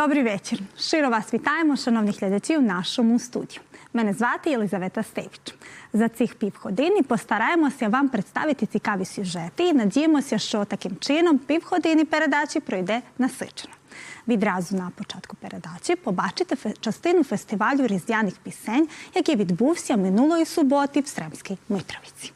Добрий вечір. Щиро вас вітаємо, шановні глядачі, у нашому студії. Мене звати Єлизавета Стевич. За цих півгодини постараємося вам представити цікаві сюжети і надіємося, що таким чином півгодини передачі пройде насичено. Відразу на початку передачі побачите частину фестивалю різдвяних пісень, який відбувся минулої суботи в Сремській Митровиці.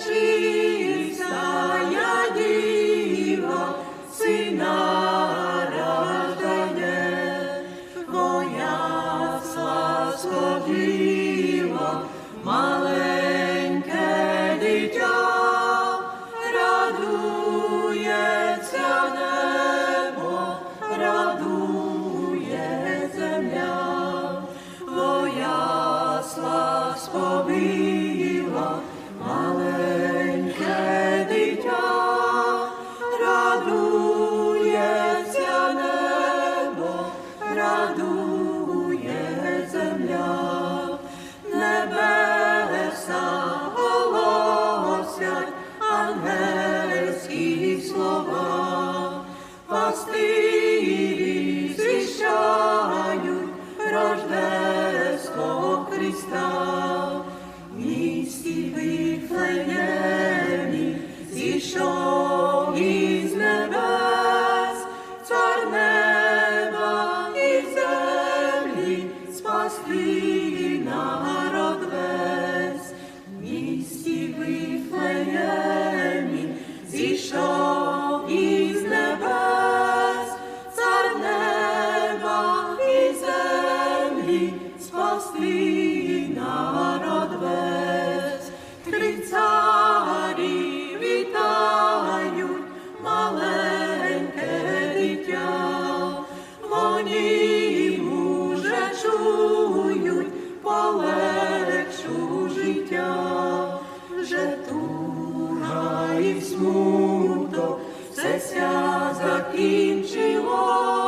Jesus. Смуток. Все ся закінчило,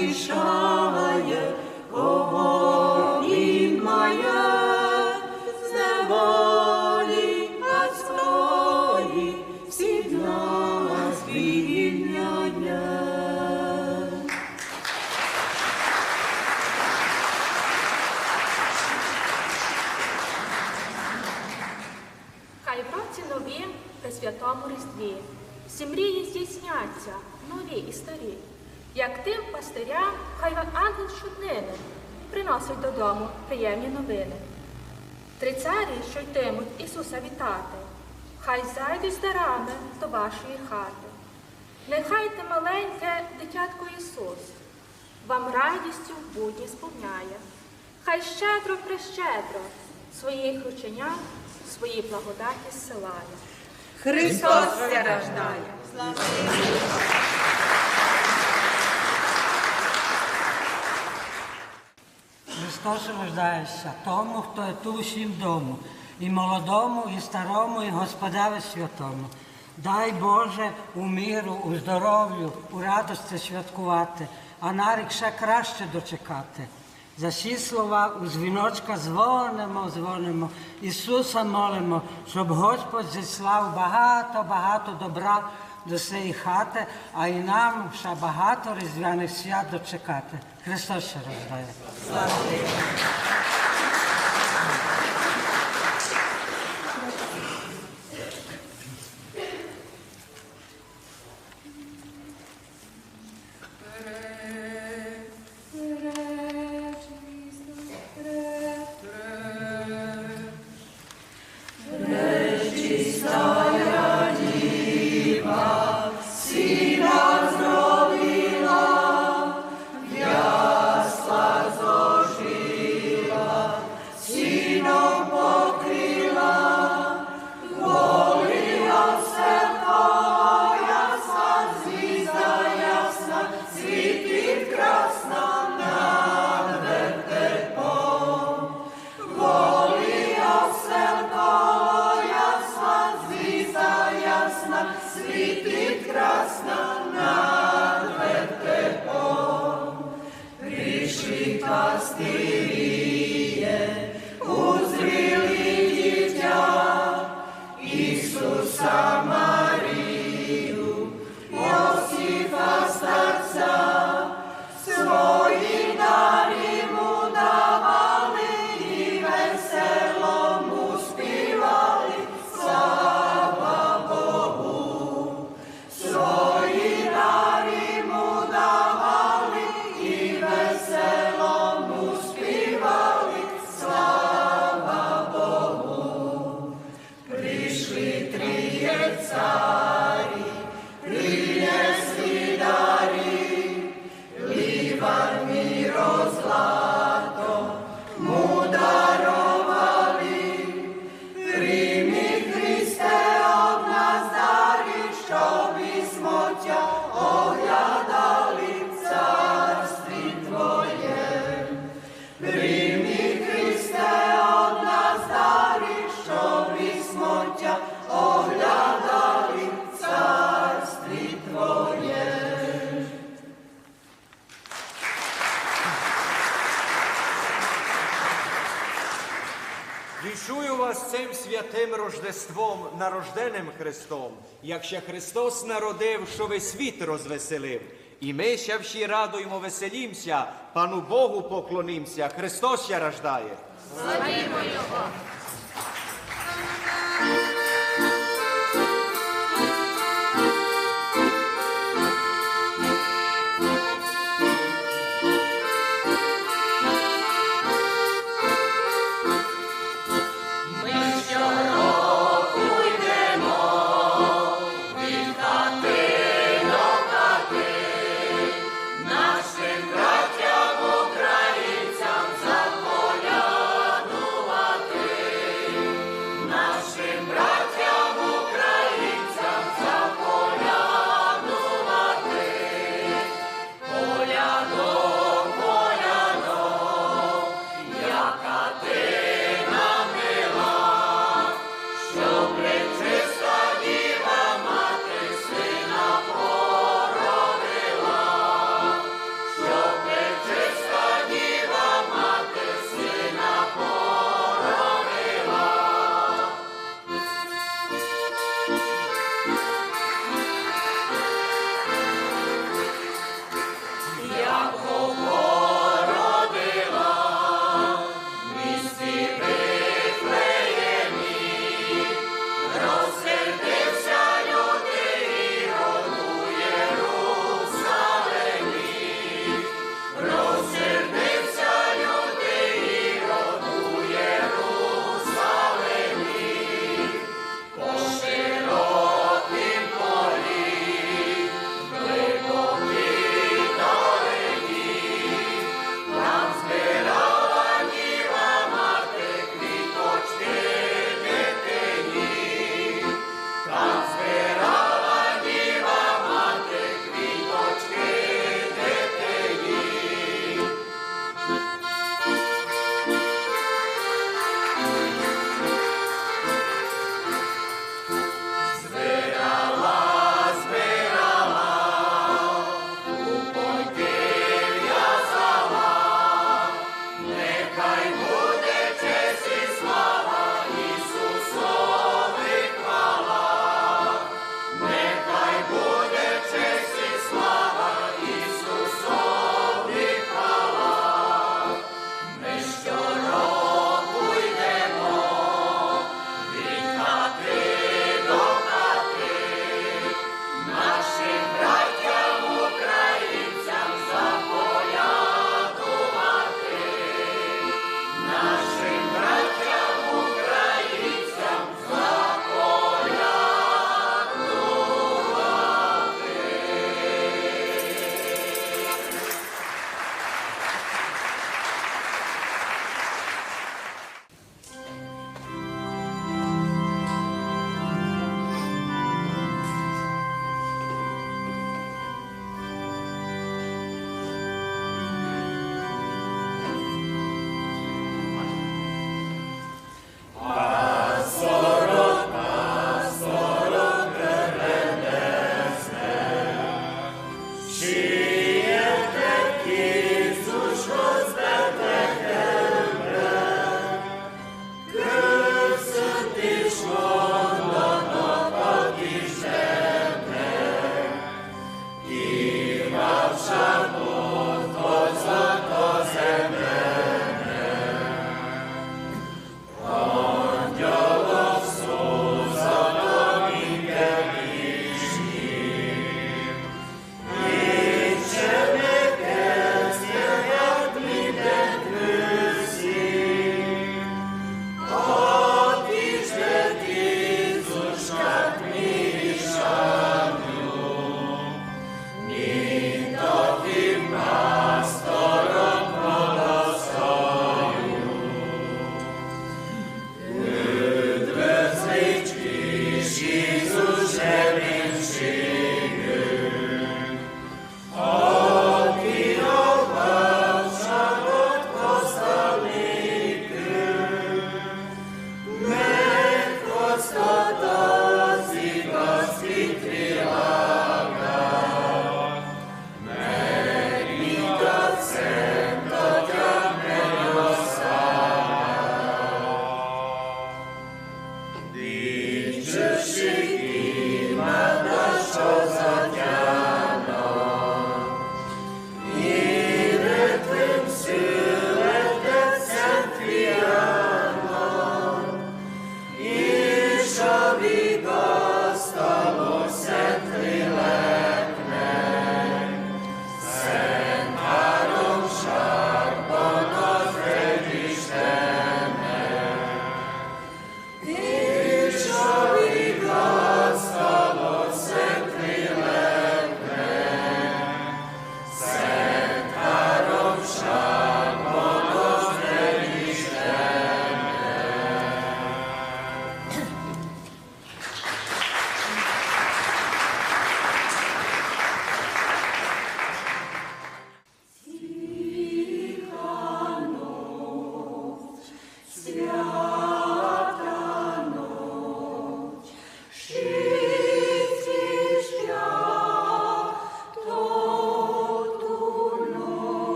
一双 приємні новини. Три царі, що йтимуть Ісуса вітати, хай зайдуть з дарами до вашої хати. Нехай те маленьке дитятко Ісус вам радістю в будні сповняє. Хай щедро прещедро своїх рученят свої благодаті зсилає. Христос рождає. Христос рождається тому, хто є ту всім дому, і молодому, і старому, і Господеві святому. Дай Боже у міру, у здоров'ю, у радості святкувати, а на рік ще краще дочекати. За всі слова у дзвіночка дзвонимо, дзвонимо, Ісуса молимо, щоб Господь зіслав багато, багато добра до цієї хати, а і нам ще багато різдвяних свят дочекати. Христос ще роздає. Нарожденим Христом, як ще Христос народив, що весь світ розвеселив. І ми ще всі радуємо, веселімся, пану Богу поклонимся, Христос ще рождає.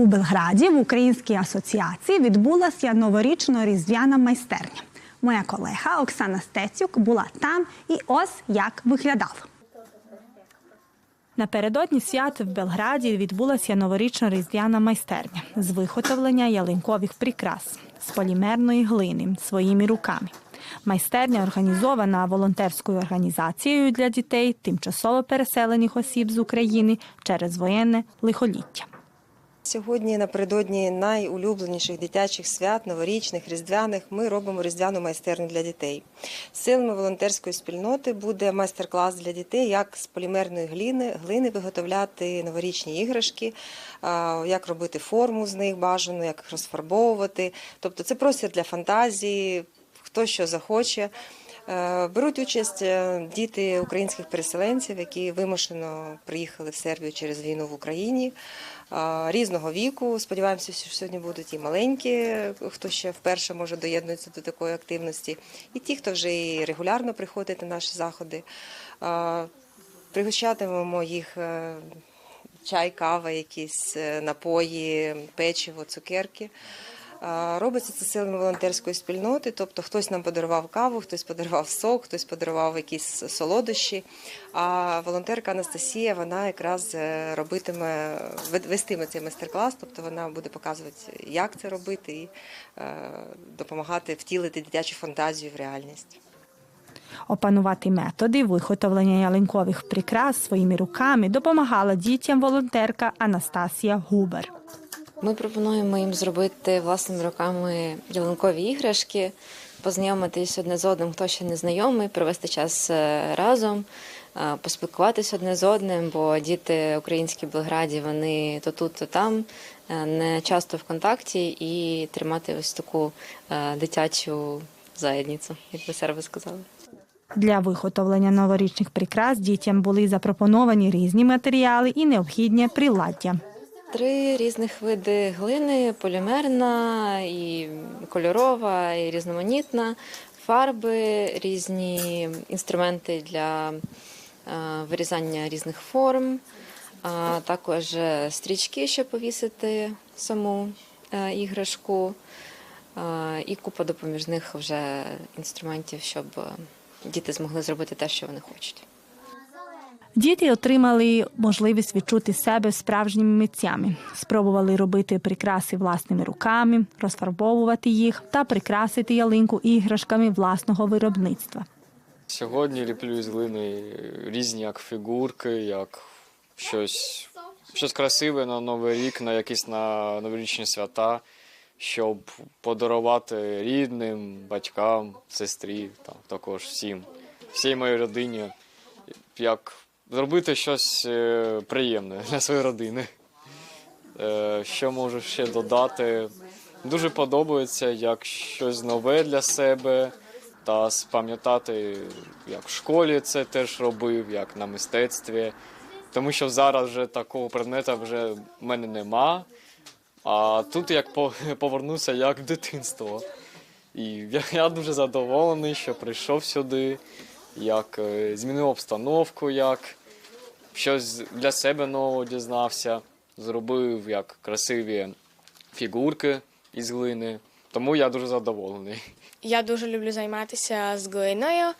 У Белграді в Українській асоціації відбулася новорічно-різдвяна майстерня. Моя колега Оксана Стецюк була там і ось як виглядала. Напередодні свят в Белграді відбулася новорічно-різдвяна майстерня з виготовлення ялинкових прикрас з полімерної глини своїми руками. Майстерня організована волонтерською організацією для дітей тимчасово переселених осіб з України через воєнне лихоліття. Сьогодні напередодні найулюбленіших дитячих свят, новорічних, різдвяних, ми робимо різдвяну майстерню для дітей. Силами волонтерської спільноти буде майстер-клас для дітей, як з полімерної глини, глини виготовляти новорічні іграшки, як робити форму з них бажано, як розфарбовувати. Тобто це простір для фантазії, хто що захоче. Е, Беруть участь е, діти українських переселенців, які вимушено приїхали в Сербію через війну в Україні різного віку. Сподіваємося, що сьогодні будуть і маленькі, хто ще вперше може доєднується до такої активності, і ті, хто вже і регулярно приходить на наші заходи. Пригощатимемо їх е, чай, кава, якісь е, напої, печиво, цукерки. Робиться це силами волонтерської спільноти, тобто хтось нам подарував каву, хтось подарував сок, хтось подарував якісь солодощі. А волонтерка Анастасія вона якраз е, робитиме, вестиме цей майстер-клас, тобто вона буде показувати, як це робити, і е, допомагати втілити дитячу фантазію в реальність. Опанувати методи виготовлення ялинкових прикрас своїми руками допомагала дітям волонтерка Анастасія Губер. Ми пропонуємо їм зробити власними руками ялинкові іграшки, познайомитись одне з одним, хто ще не знайомий, провести час е, разом, е, поспілкуватися одне з одним, бо діти українські в Белграді вони то тут, то там, е, не часто в контакті, і тримати ось таку дитячу заєдницю, як ви серви сказали. Для виготовлення новорічних прикрас дітям були запропоновані різні матеріали і необхідні приладдя. Три різних види глини: полімерна, і кольорова, і різноманітна, фарби, різні інструменти для е, вирізання різних форм, а також стрічки, щоб повісити саму е, іграшку, е, і купа допоміжних вже інструментів, щоб е, діти змогли зробити те, що вони хочуть. Діти отримали можливість відчути себе справжніми митцями, спробували робити прикраси власними руками, розфарбовувати їх та прикрасити ялинку іграшками власного виробництва. Сьогодні ліплю із глини різні як фігурки, як щось, щось красиве на Новий рік, на якісь на новорічні свята, щоб подарувати рідним, батькам, сестрі, там, також всім, всій моїй родині, як зробити щось е, приємне для своєї родини. Е, Що можу ще додати? Дуже подобається як щось нове для себе та спам'ятати, як в школі це теж робив, як на мистецтві. Тому що зараз вже такого предмета вже в мене нема. А тут як по- повернуся як дитинство. І я, я дуже задоволений, що прийшов сюди, як е, змінив обстановку, як щось для себе нового дізнався, зробив як красиві фігурки із глини. Тому я дуже задоволений. Я дуже люблю займатися з глиною.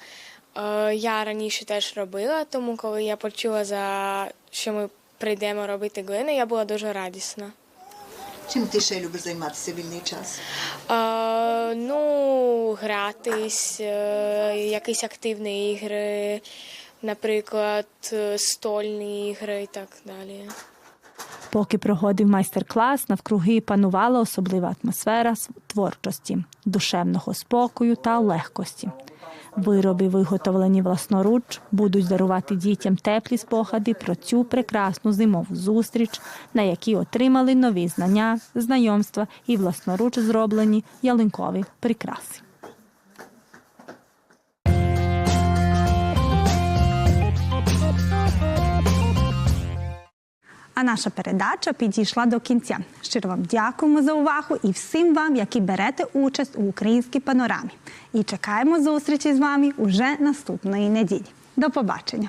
Е, Я раніше теж робила, тому коли я почула, за що ми прийдемо робити глину, я була дуже радісна. Чим ти ще любиш займатися в вільний час? Е, ну, гратись, е, якісь активні ігри, наприклад, е, стольні ігри і так далі. Поки проходив майстер-клас, навкруги панувала особлива атмосфера творчості, душевного спокою та легкості. Вироби, виготовлені власноруч, будуть дарувати дітям теплі спогади про цю прекрасну зимову зустріч, на якій отримали нові знання, знайомства і власноруч зроблені ялинкові прикраси. А наша передача підійшла до кінця. Щиро вам дякуємо за увагу і всім вам, які берете участь у українській панорамі. І чекаємо зустрічі з вами уже наступної неділі. До побачення!